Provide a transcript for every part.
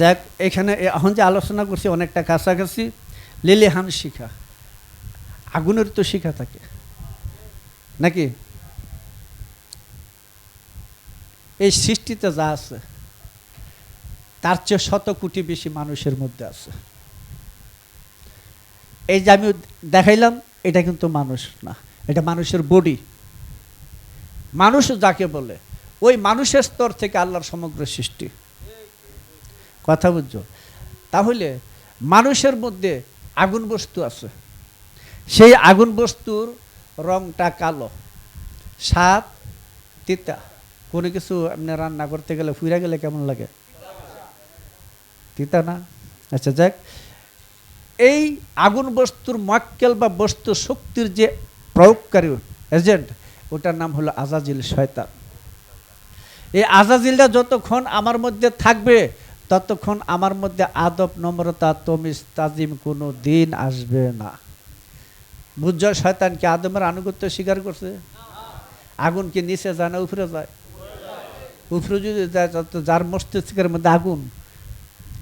যাক, এখানে এখন যে আলোচনা করছি, অনেকটা কাছাকাছি। লিলিহান শিখা। আগুনের তো শিখা থাকে। নাকি? এই সৃষ্টিতে যা আছে, তার চেয়ে শত কোটি বেশি মানুষের মধ্যে আছে। এই যে আমি দেখাইলাম, এটা কিন্তু মানুষ না, এটা মানুষের বডি মানুষ যাকে বলে, ওই মানুষের স্তর থেকে আল্লাহর সমগ্র সৃষ্টি। কথা বুঝছ? তাহলে মানুষের মধ্যে আগুন বস্তু আছে। সেই আগুন বস্তুর রংটা কালো, স্বাদ তিতা। কোনো কিছু আপনি রান্না করতে গেলে ফুইরা গেলে কেমন লাগে? তিতা না? আচ্ছা যাক। এই আগুন বস্তুর মক্কেল বা বস্তু শক্তির যে প্রয়োগকারী এজেন্ট ওটার নাম হলো আজাজিল শয়তান। এই আজাজিলটা যতক্ষণ আমার মধ্যে থাকবে ততক্ষণ আমার মধ্যে আদব নম্রতা, তমিজ, তাজিম কোনো দিন আসবে না। বুঝছ, শয়তান কি আদমের আনুগত্য স্বীকার করছে? আগুন কি নিচে যায় না উপরে যায়? উপরে যদি যায় তো যার মস্তিষ্কের মধ্যে আগুন।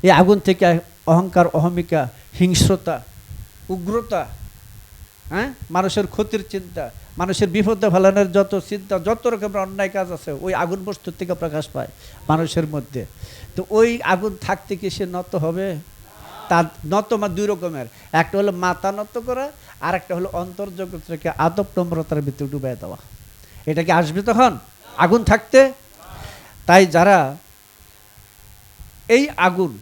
এই আগুন থেকে অহংকার, অহমিকা, হিংস্রতা, উগ্রতা হ্যাঁ? মানুষের ক্ষতির চিন্তা মানুষের বিপদে ফেলানোর যত চিন্তা, যত রকমের অন্যায় কাজ আছে, ওই আগুন বস্তুর থেকে প্রকাশ পায় মানুষের মধ্যে। তো ওই আগুন থাকতে কি সে নত হবে? তার নত মা দুই রকমের। একটা হলো মাথা নত করা আর একটা হলো অন্তর্জগৎ থেকে আদব নম্রতার ভিতরে ডুবাই দেওয়া। এটা কি আসবে তখন? আগুন থাকতে। তাই যারা এই আগুন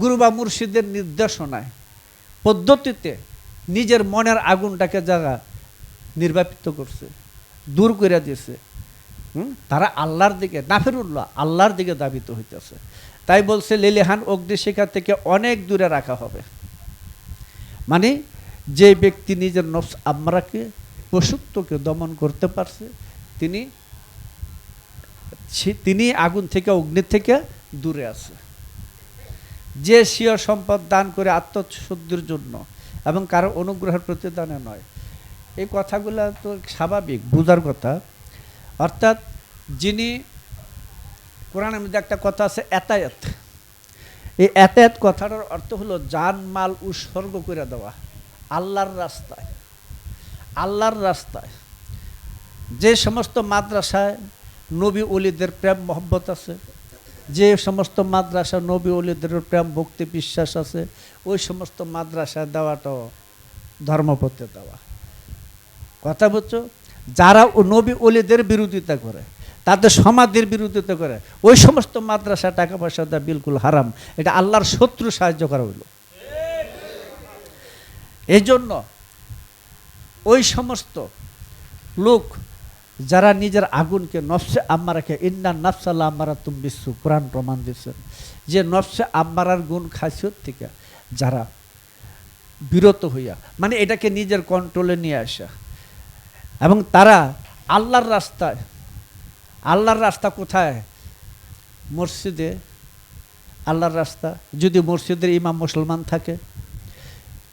গুরু বা মুর্শিদের নির্দেশনায়, পদ্ধতিতে নিজের মনের আগুনটাকে যারা নির্বাপিত করছে, দূর করে দিয়েছে, হুম? তারা আল্লাহর দিকে, নাফিরুল্লাহ, আল্লাহর দিকে দাবিত হইতেছে। তাই বলছে, লিলিহান অগ্নিশিখা থেকে অনেক দূরে রাখা হবে। মানে যে ব্যক্তি নিজের নফস আমরাকে পশুত্বকে দমন করতে পারছে, তিনি তিনি আগুন থেকে, অগ্নি থেকে দূরে আছে। যে স্বীয় সম্পদ দান করে আত্মশুদ্ধির জন্য এবং কারও অনুগ্রহের প্রতিদানে নয়। এই কথাগুলো তো স্বাভাবিক, বোঝার কথা। অর্থাৎ যিনি, কোরআনের মধ্যে একটা কথা আছে, এতায়াত। এই এতায়াত কথাটার অর্থ হলো জান মাল উৎসর্গ করে দেওয়া। আল্লাহর রাস্তায়। আল্লাহর রাস্তায়। যে সমস্ত মাদ্রাসায় নবী অলিদের প্রেম, মহব্বত আছে যে সমস্ত মাদ্রাসা নবী অলিদের প্রেম, ভক্তি, বিশ্বাস আছে, ওই সমস্ত মাদ্রাসা দেওয়াটাও ধর্মপথে দেওয়া। কথা বুঝছ? যারা নবী অলিদের বিরোধিতা করে, তাদের সমাধির বিরোধিতা করে, ওই সমস্ত মাদ্রাসা টাকা পয়সা দেওয়া বিলকুল হারাম। এটা আল্লাহর শত্রু সাহায্য করা হইল। এই জন্য ওই সমস্ত লোক যারা নিজের আগুনকে নফসে আম্মারাকে ইন্না নফসাল্লাহ আম্মারা তুম বিশ্ব কোরআন প্রমাণ দিচ্ছেন যে নফসে আম্মারার গুণ খাসিয়ত থেকে। যারা বিরত হইয়া মানে এটাকে নিজের কন্ট্রোলে নিয়ে আসা। এবং তারা আল্লাহর রাস্তায়, আল্লাহর রাস্তা কোথায়? মসজিদে। আল্লাহর রাস্তা। যদি মসজিদের ইমাম মুসলমান থাকে,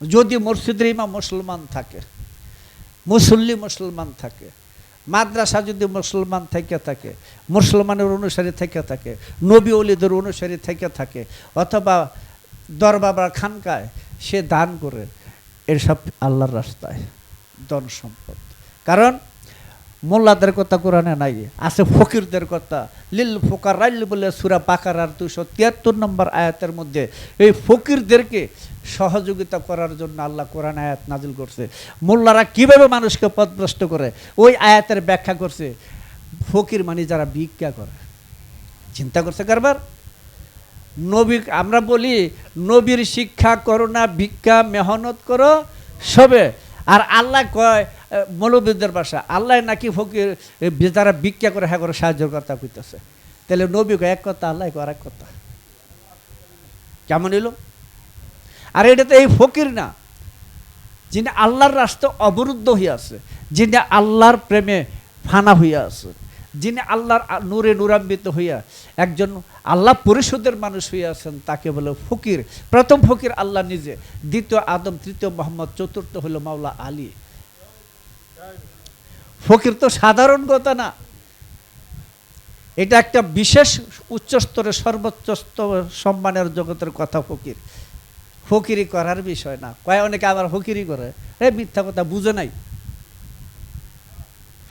যদি মসজিদের ইমাম মুসলমান থাকে, মুসল্লি মুসলমান থাকে মাদ্রাসা যদি মুসলমান থেকে থাকে, মুসলমানের অনুসারী থেকে থাকে, নবী অলিদের অনুসারী থেকে থাকে, অথবা দরবার বা খানকায় সে দান করে, এসব আল্লাহর রাস্তায় ধন সম্পদ। কারণ মোল্লাদের কথা কোরআনে নাই, আছে ফকিরদের কথা। লিল ফোকার রাইল বলে সুরা পাকার আর দুশো তিয়াত্তর নম্বর আয়াতের মধ্যে এই ফকিরদেরকে সহযোগিতা করার জন্য আল্লাহ কোরআন আয়াত নাজিল করছে। মোল্লারা কীভাবে মানুষকে পথভ্রষ্ট করে? ওই আয়াতের ব্যাখ্যা করছে, ফকির মানে যারা ভিক্ষা করে। চিন্তা করছে কারবার? নবী, আমরা বলি, নবীর শিক্ষা করো না, ভিক্ষা, মেহনত করো সবে। আর আল্লাহ কয় মৌলবীদের ভাষা, আল্লাহ নাকি ফকির যারা ভিক্ষা করে হ্যাঁ করে সাহায্যের কথা কইতেছে তাহলে নবী কয়, এক কথা, আল্লাহ কয়, আরেক কথা। কেমন এলো আর এটা তো এই ফকির না। যিনি আল্লাহর রাস্তা অবরুদ্ধ হয়ে আছে, যিনি আল্লাহর প্রেমে ফানা হইয়া আছে, যিনি আল্লাহর নূরে নূরান্বিত হইয়া একজন আল্লাহ পরিষদের মানুষ হইয়া আছেন, তাকে বলে ফকির। প্রথম ফকির আল্লাহ নিজে, দ্বিতীয় আদম, তৃতীয় মোহাম্মদ, চতুর্থ হলো মাওলা আলী। ফকির তো সাধারণ কথা না। এটা একটা বিশেষ উচ্চস্তরে সর্বোচ্চ সম্মানের জগতের কথা ফকির। ফকিরি করার বিষয় না। কয় অনেকে আবার ফকিরি করে। এ মিথ্যা কথা বুঝে নাই।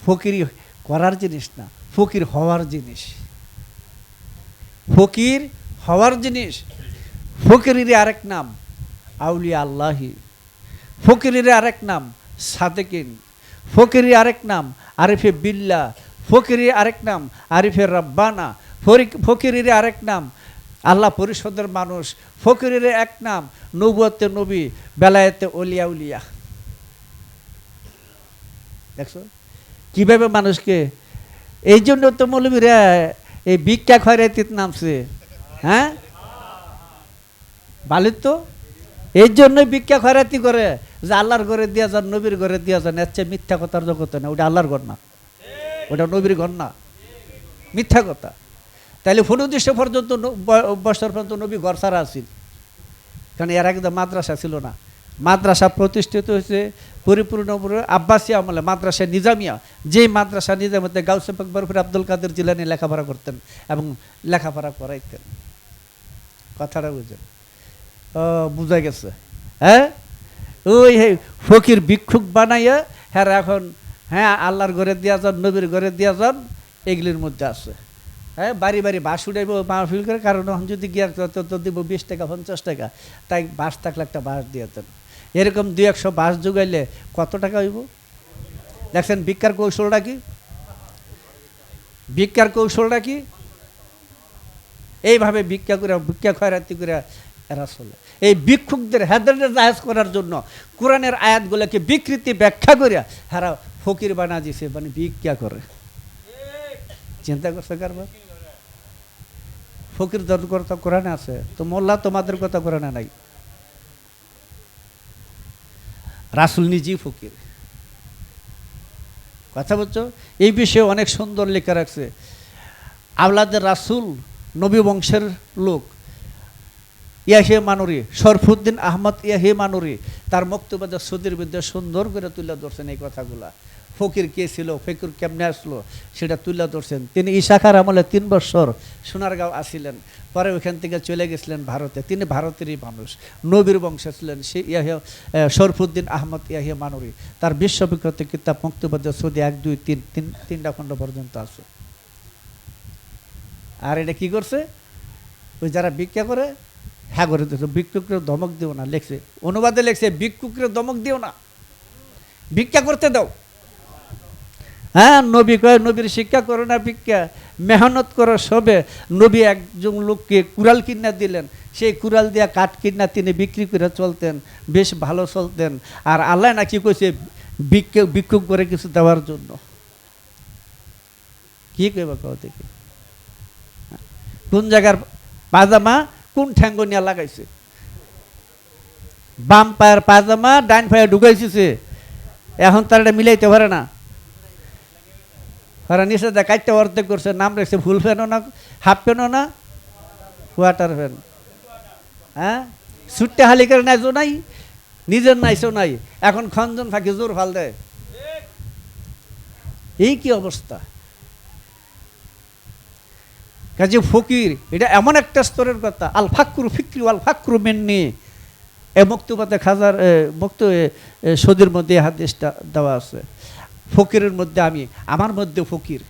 ফকিরি করার জিনিস না, ফকির হওয়ার জিনিস। ফকির হওয়ার জিনিস। ফকিরের আরেক নাম, আউলিয়া আল্লাহি। ফকিরের আরেক নাম, সাদেকিন। ফকিরের আরেক নাম, আরিফে বিল্লা ফকিরের আরেক নাম, আরিফে রব্বানা। ফকিরের আরেক নাম আল্লাহ পরিষদের মানুষ, ফকিরের এক নাম নবুয়তে নবী, বেলায়েতে অলিয়া উলিয়া। দেখছ? কীভাবে মানুষকে? এই জন্য তো মৌলবীরা এই ভিক্ষা খয়রাতির নামছে। হ্যাঁ? বালির তো? এই জন্যই ভিক্ষা খয়রাতি করে যে আল্লাহর ঘরে দিয়া যান, নবীর ঘরে দিয়া যান, এর চেয়ে মিথ্যা কথার জগতে না। ওটা আল্লাহর ঘর না। ওটা নবীর ঘর না। মিথ্যা কথা। তাইলে ফুলুদ্দিষ্ট পর্যন্ত বছর পর্যন্ত নবী ছাড়া আছিল কারণ এর আগে তো মাদ্রাসা ছিল না। মাদ্রাসা প্রতিষ্ঠিত হয়েছে পরিপূর্ণ আব্বাসিয়া আমলে, মাদ্রাসা নিজামিয়া। যেই মাদ্রাসা নিজামিয়াতে গাউসে আকবরফির আব্দুল কাদের জিলানি লেখাপড়া করতেন এবং লেখাপড়া করাইতেন। কথাটা বুঝেন। বুঝা গেছে। হ্যাঁ? ওই হে ফকির ভিক্ষুক বানাইয়া হ্যাঁ এখন হ্যাঁ আল্লাহর ঘরে দিয়া যান, নবীর ঘরে দিয়া যান, এগুলির মধ্যে আছে। হ্যাঁ বাড়ি বাড়ি বাস উঠাইব মাহফিল করে, কারণ এখন যদি গিয়া তো দিব বিশ টাকা, পঞ্চাশ টাকা, তাই বাস থাকলে একটা বাস দিয়েতেন এরকম দুই একশো বাস যোগাইলে কত টাকা হইব? দেখছেন, ভিক্ষার কৌশলটা কি? ভিক্ষার কৌশলটা কি? এইভাবে ভিক্ষা করে, ভিক্ষা খয়রাতি করে এরা চলে। এই ভিক্ষুকদের হেদারে জাহাজ করার জন্য কোরআনের আয়াতগুলোকে বিকৃতি ব্যাখ্যা করে হারা ফকির বানা দিছে মানে ভিক্ষা করে। চিন্তা করছে কারবার ফকির দর কথা কোরআনে আছে। তো মোল্লা তোমাদের কথা কোরআনে নাই। রাসুল নিজেই ফকির। কথা বলছো? এই বিষয়ে অনেক সুন্দর লেখা রাখছে। আওলাদের রাসুল নবী বংশের লোক। ইয়াহে মানুরি, শরফুদ্দিন আহমদ ইয়াহে মানুরি, তার বক্তব্যে সুদীর বিদ্যা সুন্দর করে তুলে ধরছেন এই কথাগুলা। ফকির কে ছিল, ফকির কেমনে আসলো, সেটা তুলে ধরছেন। তিনি ইশাখার আমলে তিন বছর সোনারগাঁও আসিলেন, পরে ওইখান থেকে চলে গেছিলেন ভারতে। তিনি ভারতেরই মানুষ, নবীর বংশে ছিলেন সে ইয়াহে শরফুদ্দিন আহমদ ইয়াহে মানুরি। তার বিশ্ববিখ্যাত কিতাব মুক্তিবদ্ধ সৌদি এক, দুই, তিন তিন, তিনটা খণ্ড পর্যন্ত আছে। আর এটা কি করছে? ওই যারা ভিক্ষা করে হ্যাঁ করে দিচ্ছে ভিক্ষুকরে দমক দিও না, লেখছে। অনুবাদে লেখছে, ভিক্ষুকরে দমক দিও না। ভিক্ষা করতে দাও। হ্যাঁ নবী কয়, নবীর শিক্ষা করো না ভিক্ষা, মেহনত করো সবে নবী একজন লোককে কুড়াল কিনা দিলেন। সেই কুড়াল দিয়া কাঠ কিনা তিনি বিক্রি করে চলতেন, বেশ ভালো চলতেন। আর আল্লাহ নাকি কইছে, ভিক্ষা, ভিক্ষুক করে কিছু দেওয়ার জন্য। কি কইবা কও দেখি। কোন জায়গার পাজামা, কোন ঠ্যাঙ্গ নিয়ে লাগাইছে? বাম পায়ের পাজামা ডাইন পায়ে ঢুকাইছে এখন তার এটা মিলাইতে পারে না। ওরা দেখ কাটতে অর্ধেক করছে, নাম রেখেছে ফুল ফ্যানও না, হাফ প্যানও না ওয়াটার ফ্যান হ্যাঁ? সুট্টে হালি করে নাইছো নাই? নিজের নাইছো নাই? এখন খঞ্জন ফাঁকি জোর ফাল দেয় এই কি অবস্থা? কাজে ফকির, এটা এমন একটা স্তরের কথা। আল ফাকরু ফিক্রি আল ফাকরু মেননি। এ মুক্তপাতে খাজার মুক্ত সদির মধ্যে হাদিসটা দেওয়া আছে। ফকিরের মধ্যে আমি, আমার মধ্যে ফকির।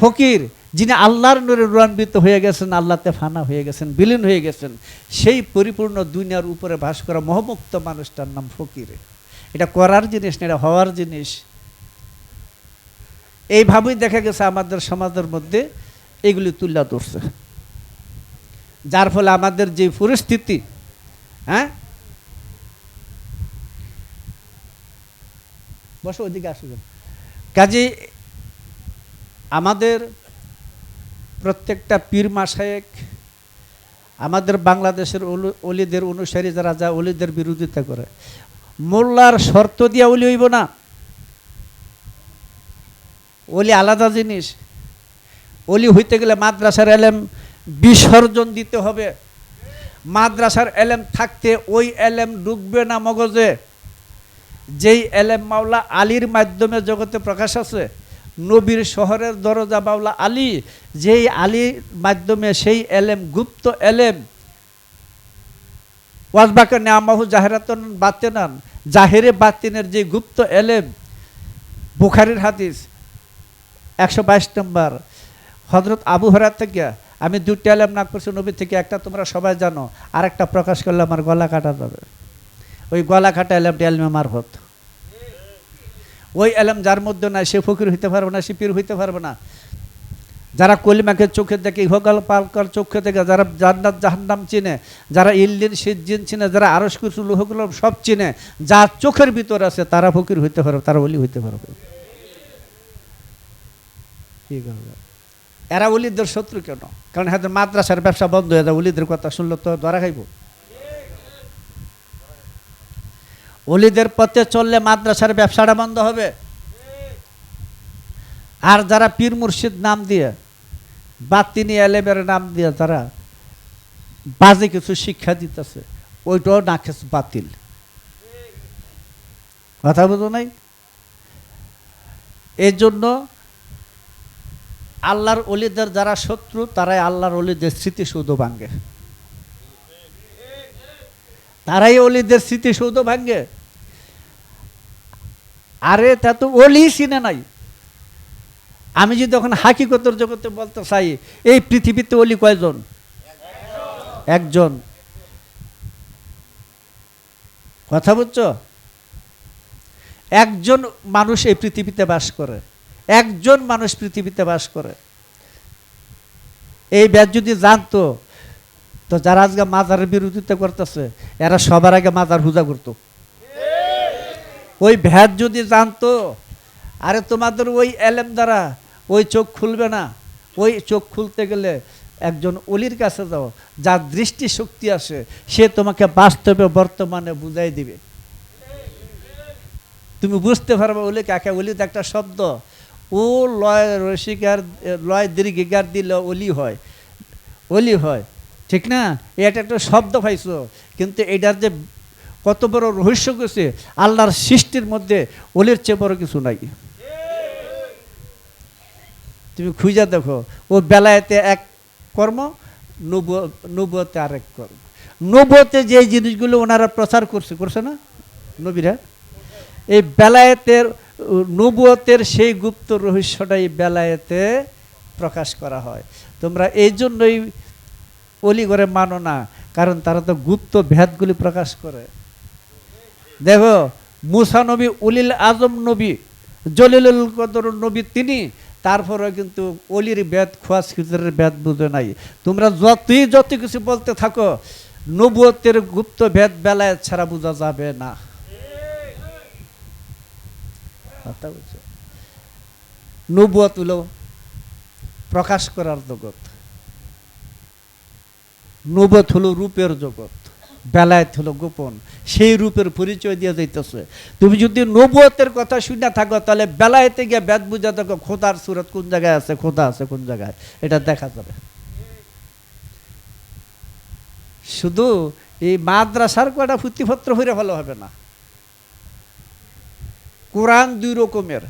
ফকির, যিনি আল্লাহর নূরে রূপান্বিত হয়ে গেছেন, আল্লাহতে ফানা হয়ে গেছেন, বিলীন হয়ে গেছেন, সেই পরিপূর্ণ দুনিয়ার উপরে বাস করা মহমুক্ত মানুষটার নাম ফকির। এটা করার জিনিস না, এটা হওয়ার জিনিস। এইভাবেই দেখা গেছে আমাদের সমাজের মধ্যে এগুলি তুলে ধরছে। যার ফলে আমাদের যে পরিস্থিতি হ্যাঁ বসো ওদিকে আসবেন কাজে আমাদের প্রত্যেকটা পীর মাসায়েক আমাদের বাংলাদেশের অলিদের অনুসারী যারা, যা অলিদের বিরোধিতা করে। মোল্লার শর্ত দিয়া অলি হইব না। অলি আলাদা জিনিস। অলি হইতে গেলে মাদ্রাসার এলেম বিসর্জন দিতে হবে। মাদ্রাসার এলেম থাকতে ওই এলেম ডুববে না মগজে। যেই এলেম মাওলা আলীর মাধ্যমে জগতে প্রকাশ আছে, নবীর শহরের দরজা বাউলা আলী, যেই আলীর মাধ্যমে সেই এলেম, গুপ্ত এলেম ওয়াজবাকে নেয়ামাহু জাহেরাতন বাতেনান, জাহেরে বাতিনের যে গুপ্ত এলেম, বুখারির হাদিস একশো বাইশ নম্বর হজরত আবু হরার থেকে, আমি দুটি এলেম না করছি নবী থেকে একটা তোমরা সবাই জানো আর একটা প্রকাশ করলে আমার গলা কাটা যাবে। ওই গলা কাটা এলেমটা এলমে মারফত ওই এলেম যার মধ্যে নাই, সে ফকির হইতে পারবে না, সে পীর হইতে পারবে না। যারা কলিমাকে চোখে দেখে, ইহকাল পালকাল চোখে দেখে, যারা জান্নাত জাহান্নাম চিনে, যারা ইল্লিন সিজ্জিন চিনে, যারা আরস কিছু লোহগুলো সব চিনে, যা চোখের ভিতর আছে, তারা ফকির হইতে পারবে, তারা অলি হইতে পারবে। কি? এরা অলিদের শত্রু কেন? কারণ হয়তো মাদ্রাসার ব্যবসা বন্ধ হয়ে যায় অলিদের কথা শুনলে তো ধরা খাইব। অলিদের পথে চললে মাদ্রাসার ব্যবসাটা বন্ধ হবে। আর যারা পীর মুর্শিদ নাম দিয়ে, বাতিনি এলেমের নাম দিয়ে যারা বাজে কিছু শিক্ষা দিতেছে, ওইটাও নাকেস বাতিল। কথা বুঝো নাই? এই জন্য আল্লাহর অলিদের যারা শত্রু, তারাই আল্লাহর অলিদের স্মৃতিসৌধ ভাঙ্গে তারাই অলিদের স্মৃতিসৌধ ভাঙ্গে আরে, তা তো অলি চিনে নাই। আমি যদি তখন হাকিকতর জগতে বলতে চাই, এই পৃথিবীতে অলি কয়জন? একজন। কথা বুঝছ? একজন মানুষ এই পৃথিবীতে বাস করে। একজন মানুষ পৃথিবীতে বাস করে। এই ব্যাস যদি জানতো তো যারা আজকে মাজারের বিরোধিতা করতেছে, এরা সবার আগে মাজার পূজা করতো। ওই ভ্যাট যদি জানতো, আরে তোমাদের ওই এলেম দ্বারা ওই চোখ খুলবে না। ওই চোখ খুলতে গেলে একজন অলির কাছে যাও, যার দৃষ্টি শক্তি আসে সে তোমাকে বাস্তবে বর্তমানে বুঝাই দিবে। তুমি বুঝতে পারবে ওলি কাকে? অলি তো একটা শব্দ, ও লয় রসিকার, লয় দীর্ঘিকার দিলে অলি হয় অলি হয়। ঠিক না? এটা একটা শব্দ পাইছো। কিন্তু এটার যে কত বড় রহস্য গেছে আল্লাহর সৃষ্টির মধ্যে অলির চেয়ে বড় কিছু নাই। তুমি খুঁজে দেখো, ও বেলায়েতে এক কর্ম, নব নবতে আরেক কর্ম। নবতে যে জিনিসগুলো ওনারা প্রচার করছে করছে না? নবীরা? এই বেলায়েতের নবতের সেই গুপ্ত রহস্যটাই বেলায়েতে প্রকাশ করা হয়। তোমরা এই জন্যই অলি করে মানো না, কারণ তারা তো গুপ্ত ভেদগুলি প্রকাশ করে। দেখো, মুসা নবী, উলিল আজম নবী, জলিলুল কদর নবী তিনি তারপরে কিন্তু অলির বেদ খোয়াজ খিজরের বেদ বুঝে নাই। তোমরা যতই যত কিছু বলতে থাকো, নবুয়তের গুপ্ত ভেদ বেলায় ছাড়া বোঝা যাবে না। নবুয়ত প্রকাশ করার জগৎ। নবত হলো রূপের জগৎ, বেলায়েত হলো গোপন। সেই রূপের পরিচয় দিয়ে যাইতেছে। তুমি যদি নবুয়তের কথা শুনে থাকো, তাহলে বেলায়েতে গিয়ে বেদ বুঝা থাকো, খোদার সুরত কোন জায়গায় আছে, খোদা আছে কোন জায়গায়। এটা দেখা যাবে। শুধু এই মাদ্রাসার কয়টা ফুতিপত্র হইলে ভালো হবে না। কোরআন দুই রকমের।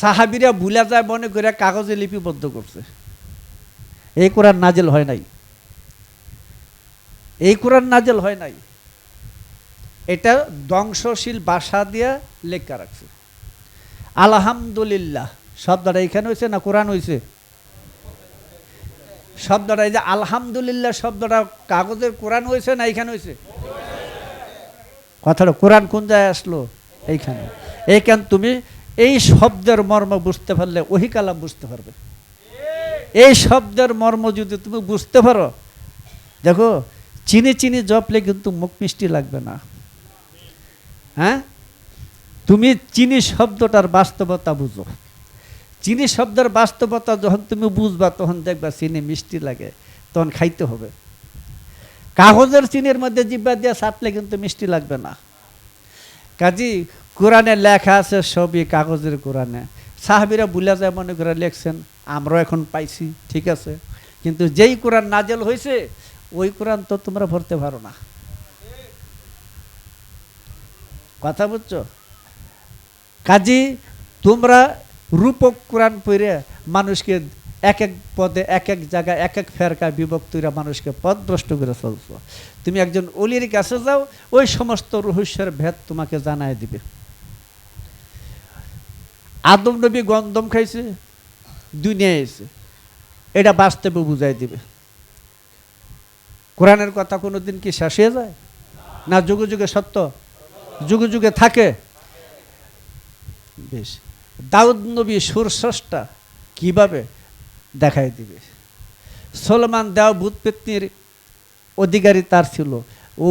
সাহাবিরা ভুলা যায় মনে করে কাগজে লিপিবদ্ধ করছে। এই কোরআন নাজেল হয় নাই। এই কোরআন নাজেল হয় নাই। এটা ধ্বংসশীল ভাষা দিয়ে লেখা রাখছে। আলহামদুলিল্লাহ। শব্দটা এখানে হয়েছে না কোরআন হয়েছে শব্দটা এই যে আলহামদুলিল্লাহ শব্দটা কাগজের কোরআন হয়েছে না এইখানে হয়েছে কথাটা কোরআন কোন জায়গায় আসলো? এইখানে। এইখান তুমি এই শব্দের মর্ম বুঝতে পারলে, ওহি কালাম বুঝতে পারবে। এই শব্দের মর্ম যদি তুমি বুঝতে পারো, দেখো, চিনি চিনি জপলে কিন্তু মুখ মিষ্টি লাগবে না। হ্যাঁ? তুমি চিনি শব্দটার বাস্তবতা বুঝো। চিনি শব্দের বাস্তবতা যখন তুমি বুঝবা, তখন দেখবা চিনি মিষ্টি লাগে, তখন খাইতে হবে। কাগজের চিনির মধ্যে জিব্বা দিয়ে চাটলে কিন্তু মিষ্টি লাগবে না। কাজী, কোরআনে লেখা আছে, সবই কাগজের কোরআনে। সাহাবিরা বুলা যায়, মনে করে লেখছেন, আমরাও এখন পাইছি, ঠিক আছে। কিন্তু যেই কোরআন নাজেল হয়েছে ওই কোরআন তো তোমরা ভরতে পারো না। কথা বুঝছ? কাজী, তোমরা রূপক কোরআন পড়ে মানুষকে এক এক পদে, এক এক জায়গায়, এক এক ফেরকা বিভক্তিরা মানুষকে পথভ্রষ্ট করে চলছো তুমি একজন অলির কাছে যাও, ওই সমস্ত রহস্যের ভেদ তোমাকে জানায় দিবে। আদম নবী গন্ধম খাইছে, দুনিয়ায় এসে এটা বাস্তবে বুঝাই দিবে। কোরআনের কথা কোনোদিন কি শেষ হয়ে যায়? না যুগে যুগে সত্য? যুগে যুগে থাকে? বেশ। দাউদ নবী সুরস্রষ্টা কীভাবে দেখাই দিবে? সলমান দেওয়া ভূত পেত্নির অধিকারী তার ছিল, ও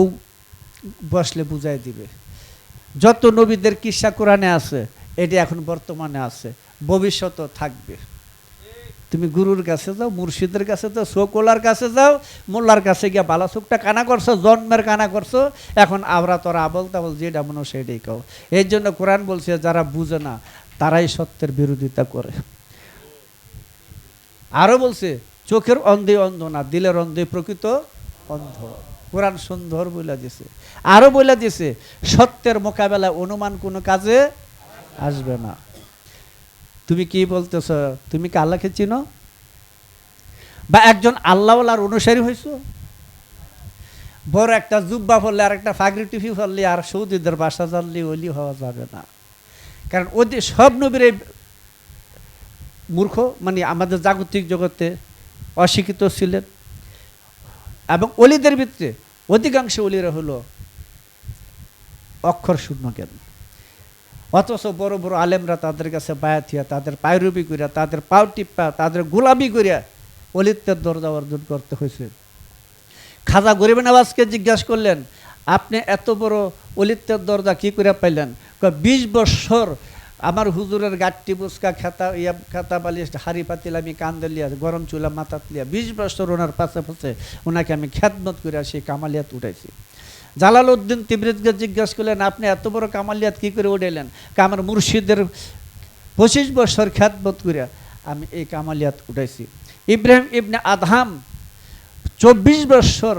বসলে বুঝাই দিবে। যত নবীদের কিসা কোরআনে আছে এটি এখন বর্তমানে আছে। ভবিষ্যতও থাকবে। তুমি গুরুর কাছে যাও, মুর্শিদের কাছে যাও, শোকোলার কাছে যাও, মোল্লার কাছে গিয়া বালাসুকটা কানা করছ, জন্মের কানা করছ, এখন আমরা তোরা আবল তাবল যেটা মনে সেটাই কাও। এই জন্য কোরআন বলছে, যারা বুঝে না, তারাই সত্যের বিরোধিতা করে। আরও বলছে, চোখের অন্ধে অন্ধ না, দিলের অন্ধে প্রকৃত অন্ধ। কোরআন সুন্দর বইলা দিছে। আরও বইলা দিছে, সত্যের মোকাবেলায় অনুমান কোনো কাজে আসবে না। তুমি কি বলতেছ? তুমি কি আল্লাহকে চিনো? বা একজন আল্লাহওয়ালার অনুসারী হয়েছো? বড় একটা জুব্বা ফললে আর একটা ফাগরি টিফি ফললে আর সৌদিদের বাসা জানলে ওলি হওয়া যাবে না। কারণ ওদের সব নবীর মূর্খ মানে আমাদের জাগতিক জগতে অশিক্ষিত ছিলেন। এবং অলিদের ভিতরে অধিকাংশ অলিরা হলো অক্ষর শূন্য জ্ঞান। অথচ বড় বড় আলেমরা তাদের কাছে বায়াথিয়া তাদের পায়রুবি করিয়া তাদের পাও টিপ্পা, তাদের গোলামি করিয়া অলিত্যের দরজা অর্জন করতে হয়েছে খাজা গরিব নওয়াজকে জিজ্ঞাসা করলেন, আপনি এত বড় অলিত্যের দরজা কি করে পাইলেন? বিশ বৎসর আমার হুজুরের গাট্টি বুসকা খেতা, ইয়া খেতা বালিশ হাড়ি পাতিল আমি কান্দলিয়া গরম চুলা মাথাত লিয়া, বিশ বছর ওনার পাশে পাশে ওনাকে আমি খ্যাতমত করে সেই কামালিয়াত উঠাইছি। জালাল উদ্দিন জিজ্ঞেস জিজ্ঞাসা করলেন, আপনি এত বড় কামালিয়াত কি করে উঠেলেন কামার মুর্শিদের পঁচিশ বছর বোধ করে আমি এই কামালিয়াত উঠাইছি। ইব্রাহিম ইবনে আধাম চব্বিশ বছর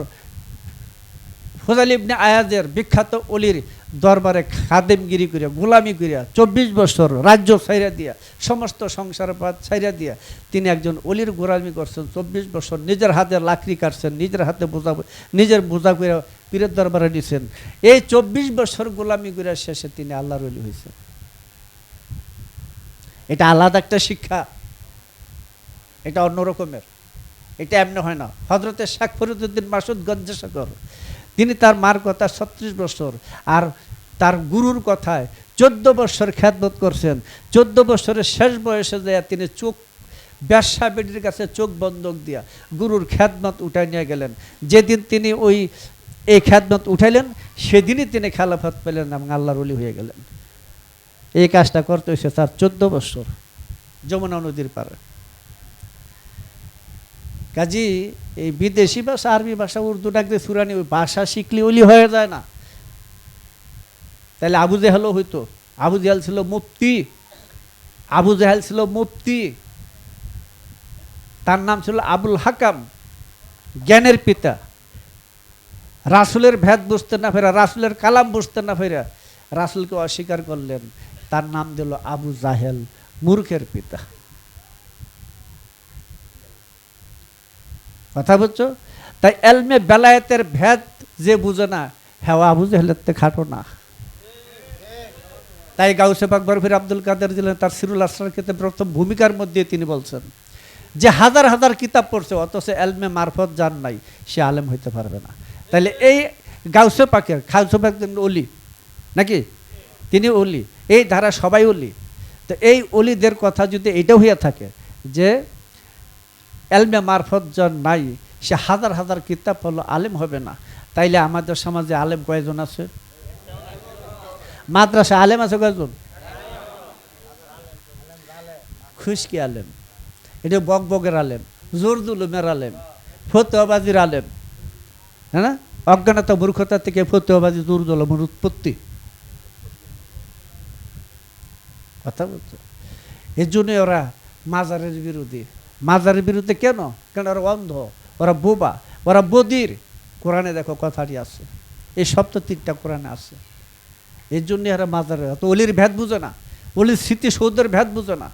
ফজাল ইবনে আয়াজের বিখ্যাত অলির দরবারে খাদেমগিরি করিয়া, গোলামি করিয়া, চব্বিশ বছর রাজ্য ছাইরা দিয়া, সমস্ত সংসার পাত ছাইরা দিয়া, তিনি একজন অলির গোলামি করছেন, চব্বিশ বছর নিজের হাতে লাকড়ি কাটছেন, নিজের হাতে বোঝা নিজের বোঝা করে পীরের দরবারে নিছেন। এই চব্বিশ বছর গোলামি করিয়া শেষে তিনি আল্লাহর অলি হয়েছেন এটা আলাদা একটা শিক্ষা, এটা অন্য রকমের এটা এমনি হয় না। হজরতে শেখ ফরিদুদ্দিন মাসুদ গঞ্জেশকর তিনি তার মার কথা ছত্রিশ বছর আর তার গুরুর কথায় চোদ্দ বছর খ্যাতবোধ করছেন। চোদ্দ বছরের শেষ বয়সে যায় তিনি চোখ, ব্যবসা বেডির কাছে চোখ বন্ধক দিয়া গুরুর খ্যাতমত উঠাই নিয়ে গেলেন। যেদিন তিনি ওই, এই খ্যাতমত উঠাইলেন, সেদিনই তিনি খেলাফত পেলেন এবং আল্লাহর অলি হয়ে গেলেন। এই কাজটা করতে হয়েছে তার চোদ্দ বছর যমুনা নদীর পারে কাজী, এই বিদেশি ভাষা, আরবি ভাষা, উর্দু ডাকতে সুরানি, ওই ভাষা শিখলে ওলি হয়ে যায় না। তাহলে আবু জেহালও হইতো। আবু জেহাল ছিল মুফতি। আবু জেহাল ছিল মুফতি। তার নাম ছিল আবুল হাকাম, জ্ঞানের পিতা। রাসুলের ভেদ বুঝতে না ফেরা রাসুলের কালাম বুঝতে না ফেরা রাসুলকে অস্বীকার করলেন। তার নাম দিল আবু জাহেল, মূর্খের পিতা। কথা বলছো তাই এলমে বেলায়েতের ভেদ যে বুঝে না, হেওয়া বুঝে জাহেলের তে খাটো না। তাই গাউসে পাক বরফির আব্দুল কাদের দিলেন, তার সিরুল আসরার ক্ষেত্রে প্রথম ভূমিকার মধ্যে তিনি বলছেন, যে হাজার হাজার কিতাব পড়ছে, অথচ এলমে মারফত যান নাই, সে আলেম হইতে পারবে না। তাহলে এই গাউসে পাকের খাউসে পাক অলি, নাকি? তিনি অলি, এই ধারা সবাই অলি। তো এই অলিদের কথা যদি এটাও হইয়া থাকে, যে এলমে মারফত জন নাই, সে হাজার হাজার কিতাব পড়ল, আলেম হবে না। তাইলে আমাদের সমাজে আলেম কয়জন আছে? মাদ্রাসা আলেম আছে কয়জন? খুশকি আলেম। এটা বকবকের আলেম জোরদুলুমের আলেম, ফতোয়াবাজির আলেম। হ্যাঁ না? অজ্ঞানতা, মূর্খতা থেকে ফতোয়াবাজি জোরদুলমের উৎপত্তি। কথা বলছো? এর জন্য ওরা মাজারের বিরোধী। মাজারের বিরুদ্ধে কেন? কেন ওরা অন্ধ? ওরা বোবা? ওরা বদির? কোরআনে দেখো কথাটি আছে। এই সপ্তাহ তিনটা কোরআনে আছে। এর জন্য এরা মাজারে অত অলির ভেদ বুঝে না। বলি স্মৃতিসৌধের ভেদ বুঝে না।